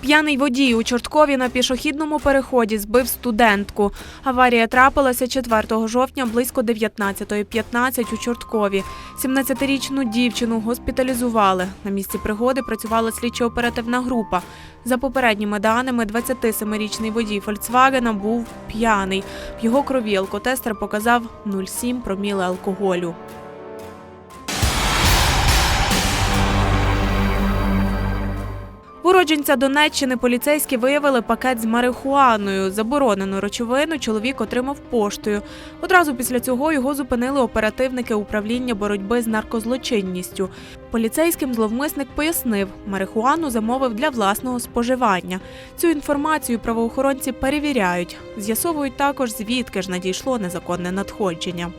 П'яний водій у Чорткові на пішохідному переході збив студентку. Аварія трапилася 4 жовтня близько 19.15 у Чорткові. 17-річну дівчину госпіталізували. На місці пригоди працювала слідчо-оперативна група. За попередніми даними, 27-річний водій Фольксвагена був п'яний. В його крові алкотестер показав 0,7 проміли алкоголю. Уродженця Донеччини поліцейські виявили пакет з марихуаною. Заборонену речовину чоловік отримав поштою. Одразу після цього його зупинили оперативники управління боротьби з наркозлочинністю. Поліцейським зловмисник пояснив, марихуану замовив для власного споживання. Цю інформацію правоохоронці перевіряють. З'ясовують також, звідки ж надійшло незаконне надходження.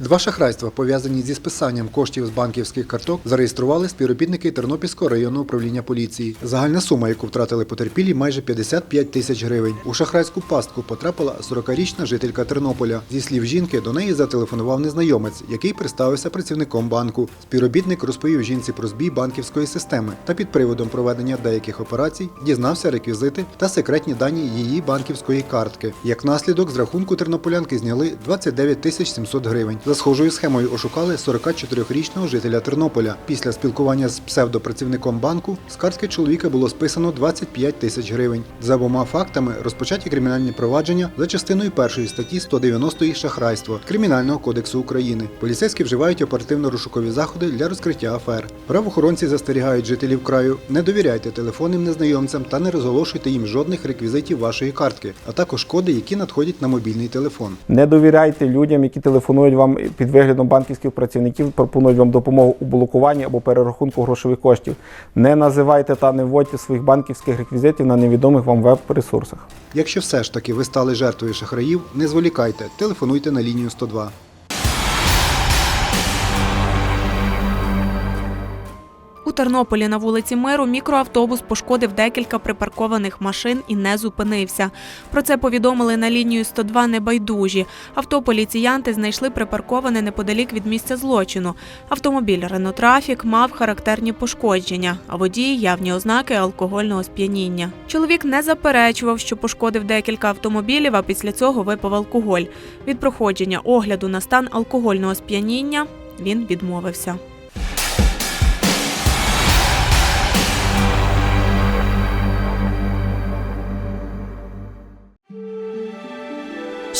Два шахрайства, пов'язані зі списанням коштів з банківських карток, зареєстрували співробітники Тернопільського районного управління поліції. Загальна сума, яку втратили потерпілі, майже 55 тисяч гривень. У шахрайську пастку потрапила 40-річна жителька Тернополя. Зі слів жінки, до неї зателефонував незнайомець, який представився працівником банку. Співробітник розповів жінці про збій банківської системи та під приводом проведення деяких операцій дізнався реквізити та секретні дані її банківської картки. Як наслідок, з рахунку тернополянки зняли 29 тисяч 700 гривень. За схожою схемою ошукали 44-річного жителя Тернополя. Після спілкування з псевдопрацівником банку з картки чоловіка було списано 25 тисяч гривень. За обома фактами розпочаті кримінальні провадження за частиною першої статті 190 шахрайство Кримінального кодексу України. Поліцейські вживають оперативно-розшукові заходи для розкриття афер. Правоохоронці застерігають жителів краю: не довіряйте телефонним незнайомцям та не розголошуйте їм жодних реквізитів вашої картки, а також коди, які надходять на мобільний телефон. Не довіряйте людям, які телефонують вам під виглядом банківських працівників, пропонують вам допомогу у блокуванні або перерахунку грошових коштів. Не називайте та не вводьте своїх банківських реквізитів на невідомих вам веб-ресурсах. Якщо все ж таки ви стали жертвою шахраїв, не зволікайте, телефонуйте на лінію 102. У Тернополі на вулиці Миру мікроавтобус пошкодив декілька припаркованих машин і не зупинився. Про це повідомили на лінію 102 небайдужі. Авто поліціянти знайшли припарковане неподалік від місця злочину. Автомобіль Рено Трафік мав характерні пошкодження, а водій явні ознаки алкогольного сп'яніння. Чоловік не заперечував, що пошкодив декілька автомобілів, а після цього випив алкоголь. Від проходження огляду на стан алкогольного сп'яніння він відмовився.